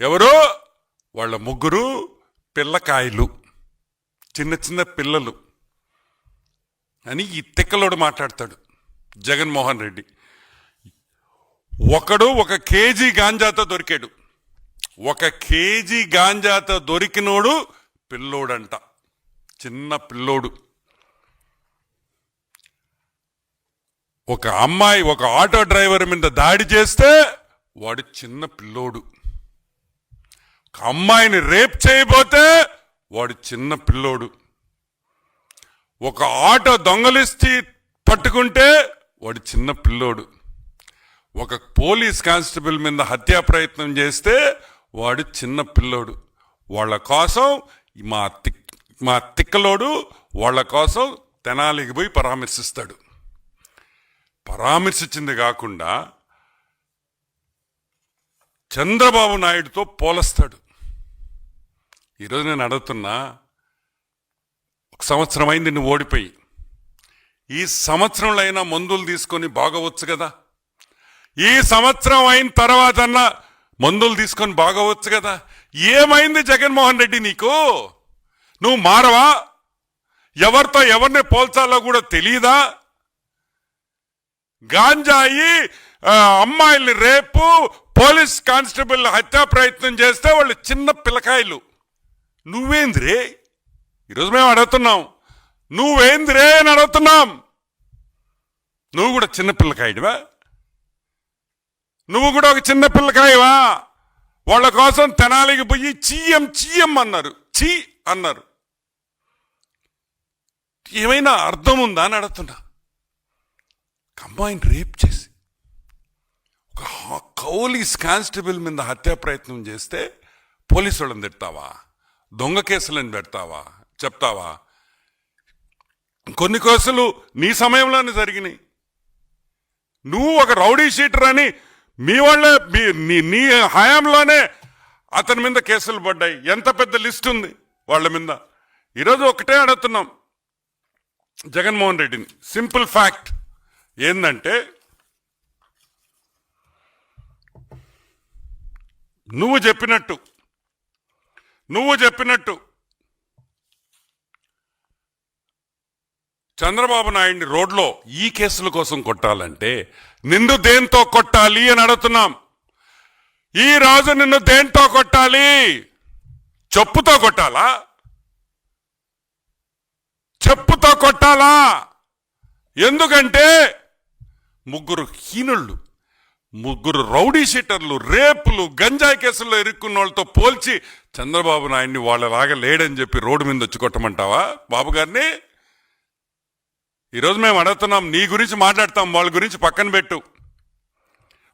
ఎవరో? వాళ్ళ ముగ్గురు పిల్లకాయలు. చిన్న చిన్న పిల్లలు. అని ఈ తిక్కలోడు మాట్లాడతాడు జగన్మోహన్ రెడ్డి. ఒకడు ఒక కేజీ గాంజాతో దొరికాడు. ఒక కేజీ గాంజాతో దొరికినోడు పిల్లోడంట. చిన్న పిల్లోడు. ఒక అమ్మాయి ఒక ఆటో డ్రైవర్ మీద దాడి చేస్తే వాడు చిన్న పిల్లోడు. అమ్మాయిని రేప్ చేయబోతే వాడు చిన్న పిల్లోడు. ఒక ఆటో దొంగలిస్తి పట్టుకుంటే వాడు చిన్న పిల్లోడు. ఒక పోలీస్ కానిస్టేబుల్ మీద హత్యా ప్రయత్నం చేస్తే వాడు చిన్న పిల్లోడు. వాళ్ళ కోసం మా తిక్ మా తిక్కలోడు వాళ్ళ కోసం తెనాలికి పోయి పరామర్శిస్తాడు. పరామర్శించింది కాకుండా చంద్రబాబు నాయుడుతో పోలస్తాడు. ఈరోజు నేను అడుగుతున్నా ఒక సంవత్సరం అయింది నువ్వు ఓడిపోయి. ఈ సంవత్సరంలో అయినా మందులు తీసుకొని బాగవచ్చు కదా? ఈ సంవత్సరం అయిన తర్వాత మందులు తీసుకొని బాగవచ్చు కదా? ఏమైంది జగన్మోహన్ రెడ్డి నీకు? నువ్వు మారవా? ఎవరితో ఎవరిని పోల్చాలో కూడా తెలియదా గాంజాయి ఆ, అమ్మాయిల్ని రేపు పోలీస్ కానిస్టేబుల్ హత్యా ప్రయత్నం చేస్తే వాళ్ళు చిన్న పిల్లకాయలు. నువ్వేంద్రే? ఈరోజు మేము అడుగుతున్నాం. నువ్వేంద్రే అని అడుగుతున్నాం. నువ్వు కూడా చిన్నపిల్లకాయడివా నువ్వు కూడా ఒక చిన్న పిల్లకాయవా? వాళ్ళ కోసం తెనాలికి పోయి చీయం చీయం అన్నారు. చీ అన్నారు. ఏమైనా అర్థం ఉందా అని అడుగుతున్నా. కంబైన్ రేప్ చేసి ఒక కౌలీస్ కానిస్టేబుల్ మీద హత్యా ప్రయత్నం చేస్తే పోలీసు వాళ్ళని తిడతావా? దొంగ కేసులను పెడతావా? చెప్తావా? కొన్ని కేసులు నీ సమయంలోనే జరిగినాయి. నువ్వు ఒక రౌడీ షీటర్ అని మీ వాళ్ళే మీ- నీ హయాంలోనే అతని మీద కేసులు పడ్డాయి. ఎంత పెద్ద లిస్ట్ ఉంది వాళ్ళ మీద. ఈరోజు ఒకటే అడుగుతున్నాం జగన్మోహన్ రెడ్డిని. సింపుల్ ఫ్యాక్ట్ ఏంటంటే నువ్వు చెప్పినట్టు నువ్వు చెప్పినట్టు. చంద్రబాబు నాయుడిని రోడ్లో ఈ కేసుల కోసం కొట్టాలంటే నిన్ను దేంతో కొట్టాలి అని అడుగుతున్నాం. ఈ రాజు నిన్ను దేంతో కొట్టాలి? చెప్పుతో కొట్టాలా? చెప్పుతో కొట్టాలా? ఎందుకంటే ముగ్గురు హీనుళ్ళు. ముగ్గురు రౌడీ షీటర్లు రేపులు గంజాయి కేసుల్లో ఇరుక్కున్న వాళ్ళతో పోల్చి చంద్రబాబు నాయుడిని వాళ్ళలాగా లేడని చెప్పి రోడ్డు మీద వచ్చి కొట్టమంటావా బాబు గారిని? ఈరోజు మేము అడుగుతున్నాం నీ గురించి మాట్లాడతాం వాళ్ళ గురించి పక్కన పెట్టు.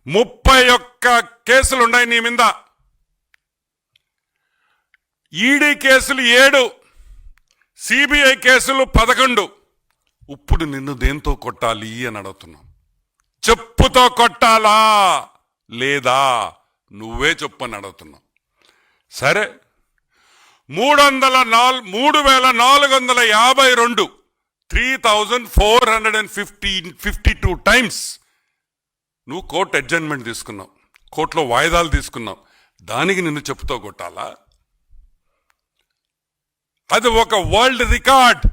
ముప్పై ఒక్క కేసులు ఉన్నాయి నీ మీద. ఈడీ కేసులు ఏడు సిబిఐ కేసులు పదకొండు. ఇప్పుడు నిన్ను దేంతో కొట్టాలి అని అడుగుతున్నాం. చెప్పుతో కొట్టాలా? లేదా? నువ్వే చెప్పు అని అడుగుతున్నావు. సరే. మూడు వందల నాలుగు మూడు వేల నాలుగు వందల యాభై రెండు three thousand four hundred and fifty fifty two times నువ్వు కోర్టు అడ్జస్ట్మెంట్ తీసుకున్నావు. కోర్టులో వాయిదాలు తీసుకున్నావు. దానికి నిన్ను చెప్పుతో కొట్టాలా? అది ఒక వరల్డ్ రికార్డ్.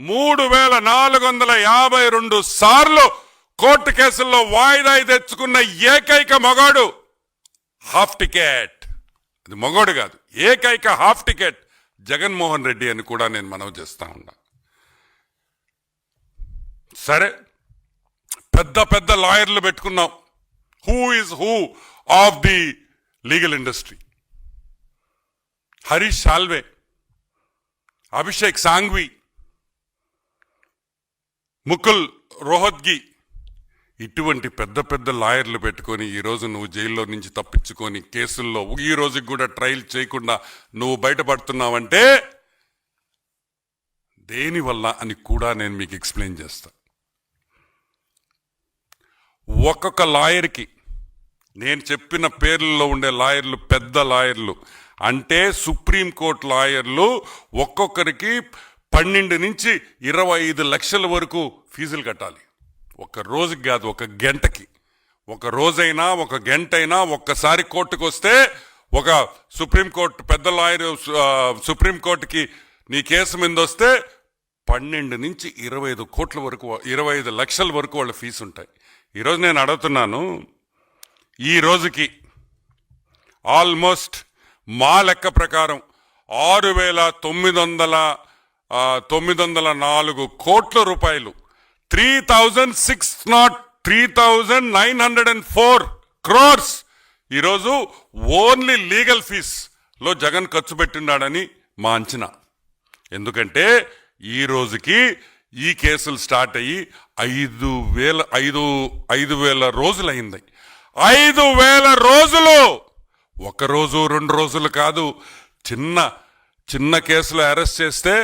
మూడు వేల నాలుగు వందల యాభై రెండు సార్లు కోర్టు కేసుల్లో వాయిదా తెచ్చుకున్న ఏకైక మగాడు హాఫ్ టికెట్. అది మగోడు కాదు ఏకైక హాఫ్ టికెట్ జగన్మోహన్ రెడ్డి అని కూడా నేను మనవి చేస్తా ఉన్నా. సరే పెద్ద పెద్ద లాయర్లు పెట్టుకున్నాం. Who is who of the legal industry Harish Salve Abhishek Singhvi Mukul Rohatgi ఇటువంటి పెద్ద పెద్ద లాయర్లు పెట్టుకొని ఈ రోజు నువ్వు జైల్లో నుంచి తప్పించుకొని కేసుల్లో ఈ రోజుకి కూడా ట్రయల్ చేయకుండా నువ్వు బయటపడుతున్నావంటే దేనివల్ల అని కూడా నేను మీకు ఎక్స్ప్లెయిన్ చేస్తా. ఒక్కొక్క లాయర్కి నేను చెప్పిన పేర్లలో ఉండే లాయర్లు పెద్ద లాయర్లు అంటే సుప్రీంకోర్టు లాయర్లు ఒక్కొక్కరికి పన్నెండు నుంచి ఇరవై ఐదు లక్షల వరకు ఫీజులు కట్టాలి. ఒక రోజుకి కాదు ఒక గంటకి. ఒక రోజైనా ఒక గంటైనా ఒక్కసారి కోర్టుకు వస్తే ఒక సుప్రీంకోర్టు పెద్ద లాయర్ సుప్రీంకోర్టుకి నీ కేసు మీద వస్తే పన్నెండు నుంచి ఇరవై ఐదు కోట్ల వరకు ఇరవై ఐదు లక్షల వరకు వాళ్ళ ఫీజు ఉంటాయి ఈరోజు నేను అడుగుతున్నాను ఈ రోజుకి ఆల్మోస్ట్ మా లెక్క ప్రకారం ఆరు వేల తొమ్మిది వందల తొమ్మిది వందల నాలుగు కోట్ల రూపాయలు three thousand six not three thousand nine hundred and four crores. ఈరోజు ఓన్లీ లీగల్ ఫీస్లో జగన్ ఖర్చు పెట్టిన్నాడని మా అంచనా. ఎందుకంటే ఈ రోజుకి ఈ కేసులు స్టార్ట్ అయ్యి ఐదు వేల ఐదు ఐదు వేల రోజులు అయింది ఐదు వేల రోజులు! ఒక రోజు రెండు రోజులు కాదు. చిన్న చిన్న కేసులు అరెస్ట్ చేస్తే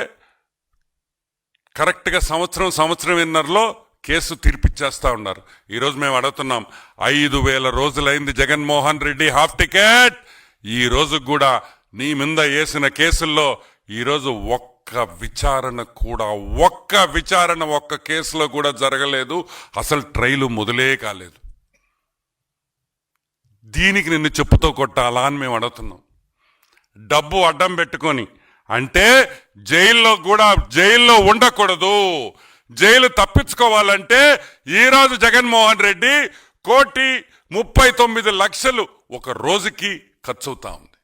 కరెక్ట్గా సంవత్సరం సంవత్సరం ఎన్నరలో కేసు తీర్పిచ్చేస్తా ఉన్నారు. ఈరోజు మేము అడుగుతున్నాం ఐదు వేల రోజులైంది జగన్మోహన్ రెడ్డి హాఫ్ టికెట్! ఈ రోజు కూడా నీ మీద వేసిన కేసుల్లో ఈరోజు ఒక్క విచారణ కూడా ఒక్క విచారణ ఒక్క కేసులో కూడా జరగలేదు. అసలు ట్రైలు మొదలే కాలేదు. దీనికి నిన్ను చెప్పుతో కొట్టాలా అని మేము అడుగుతున్నాం. డబ్బు అడ్డం పెట్టుకొని అంటే జైల్లో కూడా జైల్లో ఉండకూడదు. జైలు తప్పించుకోవాలంటే ఈరోజు జగన్మోహన్ రెడ్డి కోటి ముప్పై తొమ్మిది లక్షలు ఒక రోజుకి ఖర్చు అవుతా ఉంది.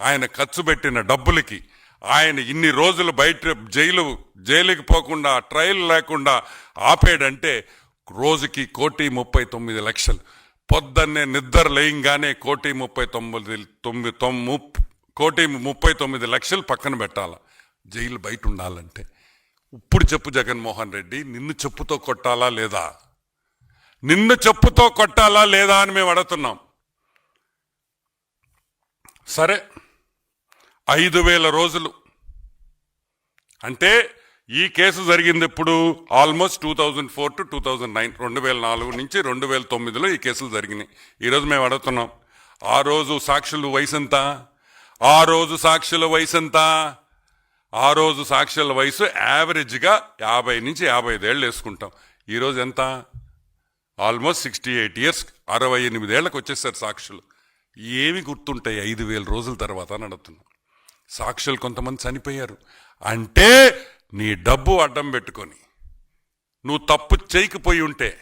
ఆయన ఖర్చు పెట్టిన డబ్బులకి ఆయన ఇన్ని రోజులు బయట జైలు జైలుకి పోకుండా ట్రయల్ లేకుండా ఆపేడంటే రోజుకి కోటి ముప్పై తొమ్మిది లక్షలు. పొద్దున్నే నిద్ర లేయంగానే కోటి ముప్పై తొమ్మిది తొమ్మిది తొమ్ము కోటి ముప్పై తొమ్మిది లక్షలు పక్కన పెట్టాల? జైలు బయట ఉండాలంటే. ఇప్పుడు చెప్పు జగన్మోహన్ రెడ్డి నిన్ను చెప్పుతో కొట్టాలా లేదా? నిన్ను చెప్పుతో కొట్టాలా లేదా అని మేము అడుగుతున్నాం. సరే ఐదు వేల రోజులు. అంటే ఈ కేసు జరిగింది ఇప్పుడు almost two thousand four to two thousand nine రెండు వేల నాలుగు నుంచి రెండు వేల తొమ్మిదిలో ఈ కేసులు జరిగినాయి. ఈరోజు మేము అడుగుతున్నాం. ఆ రోజు సాక్షులు వయసు ఎంత? ఆ రోజు సాక్షుల వయసు ఎంత? ఆ రోజు సాక్షుల వయసు యావరేజ్గా యాభై నుంచి యాభై ఐదేళ్ళు వేసుకుంటాం. ఈరోజు ఎంత? ఆల్మోస్ట్ సిక్స్టీ ఎయిట్ ఇయర్స్ అరవై ఎనిమిదేళ్ళకు వచ్చేసారు సాక్షులు. ఏమి గుర్తుంటాయి ఐదు వేల రోజుల తర్వాత అని సాక్షులు కొంతమంది చనిపోయారు. అంటే నీ డబ్బు అడ్డం పెట్టుకొని నువ్వు తప్పు చేయకపోయి ఉంటే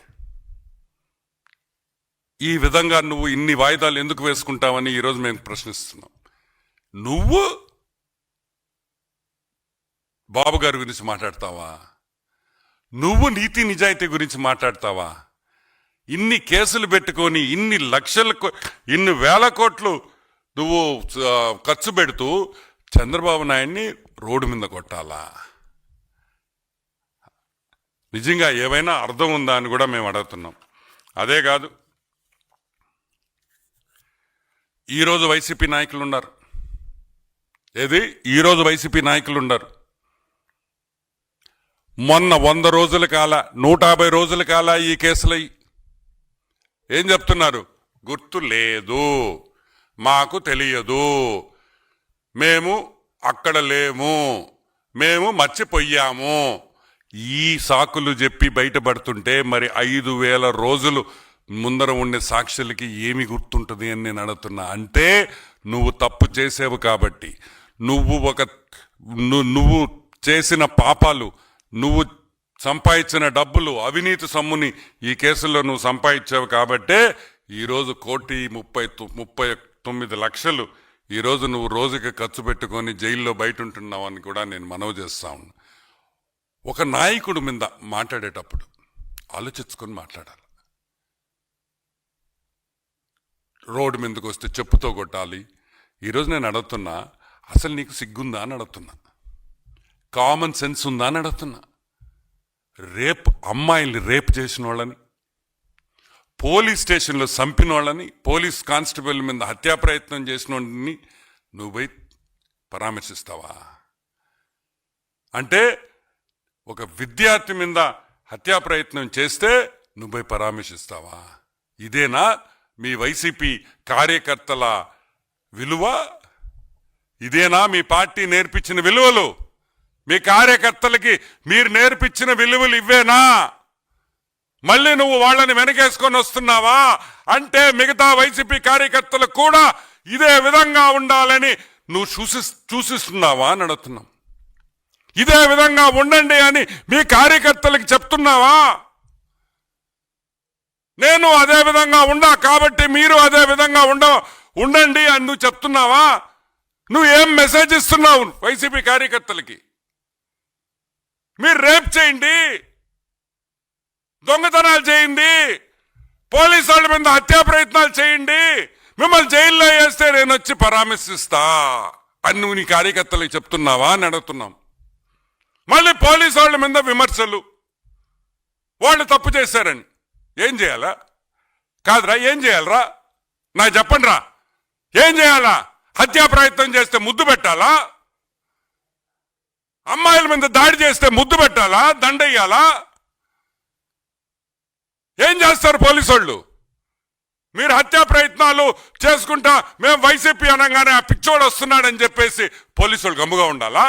ఈ విధంగా నువ్వు ఇన్ని వాయిదాలు ఎందుకు వేసుకుంటావని ఈరోజు మేము ప్రశ్నిస్తున్నాం. నువ్వు బాబు గారి గురించి మాట్లాడతావా? నువ్వు నీతి నిజాయితీ గురించి మాట్లాడతావా? ఇన్ని కేసులు పెట్టుకొని ఇన్ని లక్షల ఇన్ని వేల కోట్లు నువ్వు ఖర్చు పెడుతూ చంద్రబాబు నాయుడిని రోడ్డు మీద కొట్టాలా? నిజంగా ఏమైనా అర్థం ఉందా అని కూడా మేము అడుగుతున్నాం. అదే కాదు ఈరోజు వైసీపీ నాయకులు ఉన్నారు. ఏది? ఈరోజు వైసీపీ నాయకులు ఉన్నారు మొన్న వంద రోజుల కాల నూట యాభై రోజుల కాల ఈ కేసులై ఏం చెప్తున్నారు? గుర్తు లేదు మాకు తెలియదు. మేము అక్కడ లేము. మేము మర్చిపోయాము. ఈ సాకులు చెప్పి బయటపడుతుంటే మరి ఐదు వేల రోజులు ముందర ఉండే సాక్షులకి ఏమి గుర్తుంటుంది అని నేను అడుగుతున్నా. అంటే నువ్వు తప్పు చేసేవు కాబట్టి. నువ్వు ఒక నువ్వు చేసిన పాపాలు నువ్వు సంపాదించిన డబ్బులు అవినీతి సొమ్ముని ఈ కేసుల్లో నువ్వు సంపాదించావు కాబట్టే ఈరోజు కోటి ముప్పై ముప్పై తొమ్మిది లక్షలు ఈరోజు నువ్వు రోజుకి ఖర్చు పెట్టుకొని జైల్లో బయట ఉంటున్నావు అని కూడా నేను మనవి చేస్తా ఉన్నా. ఒక నాయకుడు మీద మాట్లాడేటప్పుడు ఆలోచించుకొని మాట్లాడాలి. రోడ్డు మీదకి వస్తే చెప్పుతో కొట్టాలి. ఈరోజు నేను అడుగుతున్నా అసలు నీకు సిగ్గుందా అని అడుగుతున్నా. కామన్ సెన్స్ ఉందా అని అడుగుతున్నా. రేప్ అమ్మాయిల్ని రేప్ చేసిన వాళ్ళని పోలీస్ స్టేషన్లో చంపిన వాళ్ళని పోలీస్ కానిస్టేబుల్ మీద హత్యా ప్రయత్నం చేసిన వాడిని నువ్వు పోయి పరామర్శిస్తావా? అంటే ఒక విద్యార్థి మీద హత్యా ప్రయత్నం చేస్తే నువ్వు పోయి పరామర్శిస్తావా? ఇదేనా మీ వైసీపీ కార్యకర్తల విలువ? ఇదేనా మీ పార్టీ నేర్పించిన విలువలు? మీ కార్యకర్తలకి మీరు నేర్పించిన విలువలు ఇవ్వేనా? మళ్ళీ నువ్వు వాళ్ళని వెనకేసుకొని వస్తున్నావా? అంటే మిగతా వైసీపీ కార్యకర్తలు కూడా ఇదే విధంగా ఉండాలని నువ్వు చూసి చూసిస్తున్నావా అని అడుగుతున్నాం. ఇదే విధంగా ఉండండి అని మీ కార్యకర్తలకు చెప్తున్నావా? నేను అదే విధంగా ఉండా కాబట్టి మీరు అదే విధంగా ఉండ ఉండండి అని నువ్వు చెప్తున్నావా? నువ్వు ఏం మెసేజ్ ఇస్తున్నావు వైసీపీ కార్యకర్తలకి? మీరు రేప్ చేయండి. దొంగతనాలు చేయండి. పోలీసు వాళ్ళ మీద హత్యా ప్రయత్నాలు చేయండి. మిమ్మల్ని జైల్లో వేస్తే నేను వచ్చి పరామర్శిస్తా. అని నువ్వు నీ కార్యకర్తలకు చెప్తున్నావా అని అడుగుతున్నాం. మళ్ళీ పోలీసు వాళ్ళ మీద విమర్శలు. వాళ్ళు తప్పు చేశారని. ఏం చేయాలా? కాదురా ఏం చేయాలరా? నాకు చెప్పండి రా ఏం చేయాలా? హత్యా ప్రయత్నం చేస్తే ముద్దు పెట్టాలా? అమ్మాయిల మీద దాడి చేస్తే ముద్దు పెట్టాలా? దండయ్యాలా? ఏం చేస్తారు పోలీసు వాళ్ళు మీరు హత్యా ప్రయత్నాలు చేసుకుంటా మేము వైసీపీ అనగానే ఆ పిచ్చోడు వస్తున్నాడని చెప్పేసి పోలీసు వాళ్ళు గమ్ముగా ఉండాలా?